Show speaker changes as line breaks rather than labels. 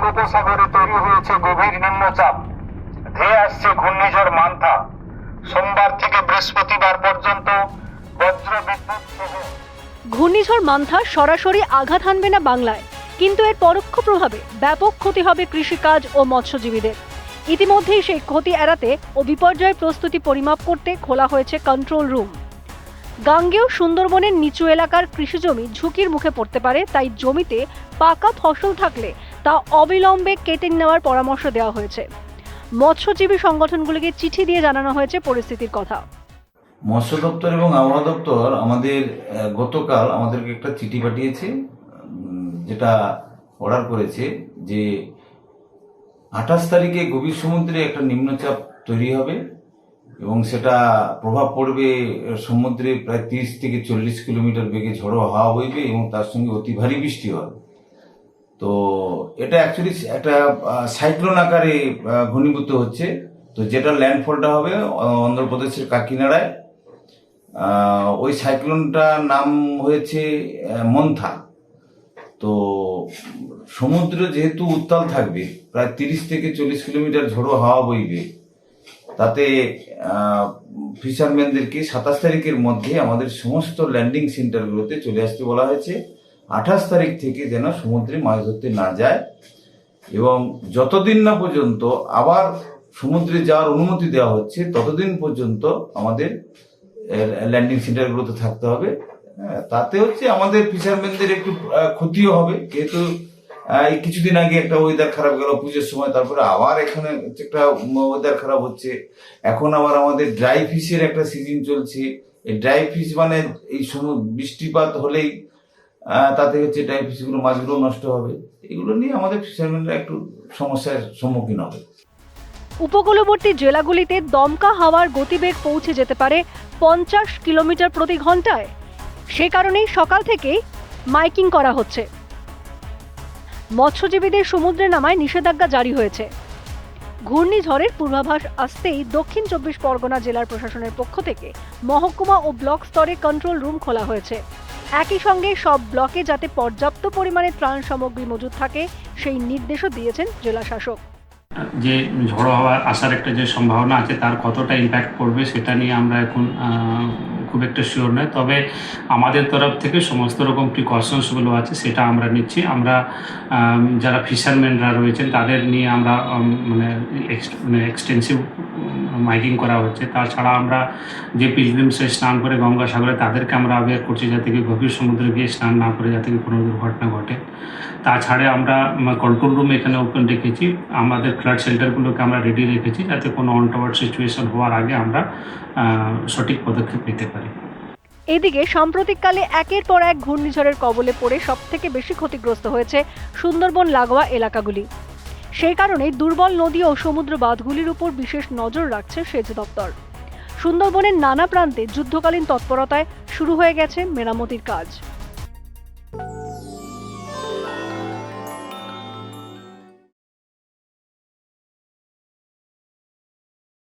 বঙ্গোপসাগরে তৈরি হয়েছে গভীর নিম্নচাপ। ধেয়ে আসছে ঘূর্ণিঝড় মান্থা। সোমবার থেকে বৃহস্পতিবার পর্যন্ত বজ্র বিদ্যুৎ
ঘূর্ণিঝড় মান্থা সরাসরি আঘাত হানবে না বাংলায়, কিন্তু এর পরোক্ষ প্রভাবে ব্যাপক ক্ষতি হবে কৃষিকাজ ও মৎস্যজীবীদের। ইতিমধ্যেই সেই ক্ষতি এড়াতে ও বিপর্যয়ের প্রস্তুতি পরিমাপ করতে খোলা হয়েছে কন্ট্রোল রুম গাঙ্গেয় সুন্দরবনের নিচু এলাকার কৃষিজমি ঝুঁকির মুখে পড়তে পারে, তাই জমিতে পাকা ফসল থাকলে তা অবিলম্বে কেটে নেওয়ার পরামর্শ দেওয়া হয়েছে। মৎস্যজীবী সংগঠনগুলিকে চিঠি দিয়ে জানানো হয়েছে পরিস্থিতির কথা।
মৎস্য দপ্তর এবং আবহাওয়া দপ্তর আমাদের গতকাল আমাদেরকে একটা চিঠি পাঠিয়েছে যেটা অর্ডার করেছে যে আঠাশ তারিখে গভীর সমুদ্রে একটা নিম্নচাপ তৈরি হবে এবং সেটা প্রভাব পড়বে সমুদ্রে প্রায় তিরিশ থেকে চল্লিশ কিলোমিটার বেগে ঝড়ো হাওয়া বইবে এবং তার সঙ্গে অতি ভারী বৃষ্টি হবে। তো এটা অ্যাকচুয়ালি একটা সাইক্লোন আকারে ঘনীভূত হচ্ছে। তো যেটা ল্যান্ডফলটা হবে অন্ধ্রপ্রদেশের কাকিনাড়ায়। ওই সাইক্লোনটার নাম হয়েছে মন্থা। তো সমুদ্র যেহেতু উত্তাল থাকবে, প্রায় তিরিশ থেকে চল্লিশ কিলোমিটার ঝোড়ো হাওয়া বইবে। তাতে ফিশারম্যানদেরকে সাতাশ তারিখের মধ্যে আমাদের সমস্ত ল্যান্ডিং সেন্টারগুলোতে চলে আসতে বলা হয়েছে। আঠাশ তারিখ থেকে যেন সমুদ্রে মাছ ধরতে না যায় এবং যতদিন না পর্যন্ত আবার সমুদ্রে যাওয়ার অনুমতি দেওয়া হচ্ছে ততদিন পর্যন্ত আমাদের ল্যান্ডিং সেন্টারগুলোতে থাকতে হবে। হ্যাঁ, তাতে হচ্ছে আমাদের ফিশারম্যানদের একটু ক্ষতিও হবে। যেহেতু এই কিছুদিন আগে একটা ওয়েদার খারাপ গেল পুজোর সময় তারপরে আবার এখানে একটা ওয়েদার খারাপ হচ্ছে। এখন আবার আমাদের ড্রাই ফিশের একটা সিজন চলছে। এই ড্রাই ফিশ মানে এই সময় বৃষ্টিপাত হলেই তাতে হচ্ছে ফিশগুলো মাছগুলো নষ্ট হবে। এগুলো নিয়ে আমাদের ফিশারম্যানরা একটু সমস্যার সম্মুখীন হবে।
উপকূলবর্তী জেলাগুলিতে দমকা হাওয়ার গতিবেগ পৌঁছে যেতে পারে পঞ্চাশ কিলোমিটার প্রতি ঘন্টায় সে কারণেই সকাল থেকেই মাইকিং করা হচ্ছে। মৎস্যজীবীদের সমুদ্রে নামায় নিষেধাজ্ঞা জারি হয়েছে। ঘূর্ণিঝড়ের পূর্বাভাস আসতেই দক্ষিণ চব্বিশ পরগনা জেলার প্রশাসনের পক্ষ থেকে মহকুমা ও ব্লক স্তরে কন্ট্রোল রুম খোলা হয়েছে। একই সঙ্গে সব ব্লকে যাতে পর্যাপ্ত পরিমাণে ত্রাণ সামগ্রী মজুদ থাকে, সেই নির্দেশও দিয়েছেন জেলা শাসক
যে ঝড়ো হওয়ার আসার একটা যে সম্ভাবনা আছে, তার কতটা ইম্প্যাক্ট পড়বে সেটা নিয়ে আমরা এখন খুব একটা শিওর নয়। তবে আমাদের তরফ থেকে সমস্ত রকম প্রিকশনসগুলো আছে, সেটা আমরা নিচ্ছি। আমরা যারা ফিশারম্যানরা রয়েছেন, তাদের নিয়ে আমরা মানে মানে এক্সটেন্সিভ মাইকিং করা হচ্ছে। তাছাড়া আমরা যে পিলগ্রিমসে স্নান করে গঙ্গাসাগরে তাদেরকে আমরা অ্যাওয়ার করছি যাতে কি গভীর সমুদ্রে গিয়ে স্নান না করে যাতে কি কোনো দুর্ঘটনা ঘটে। তাছাড়া আমরা কন্ট্রোল রুম এখানে ওপেন রেখেছি। আমাদের ফ্লাড শেল্টারগুলোকে আমরা রেডি রেখেছি যাতে কোনো অনটাওয়ার্ড সিচুয়েশন হওয়ার আগে আমরা সঠিক পদক্ষেপ নিতে পারি।
এদিকে সাম্প্রতিককালে একের পর এক ঘূর্ণিঝড়ের কবলে পড়ে সবথেকে বেশি ক্ষতিগ্রস্ত হয়েছে সুন্দরবন লাগোয়া এলাকাগুলি। সেই কারণে দুর্বল নদী ও সমুদ্র বাঁধগুলির উপর বিশেষ নজর রাখছে সেচ দপ্তর। সুন্দরবনের নানা প্রান্তে যুদ্ধকালীন তৎপরতায় শুরু হয়ে গেছে মেরামতির কাজ।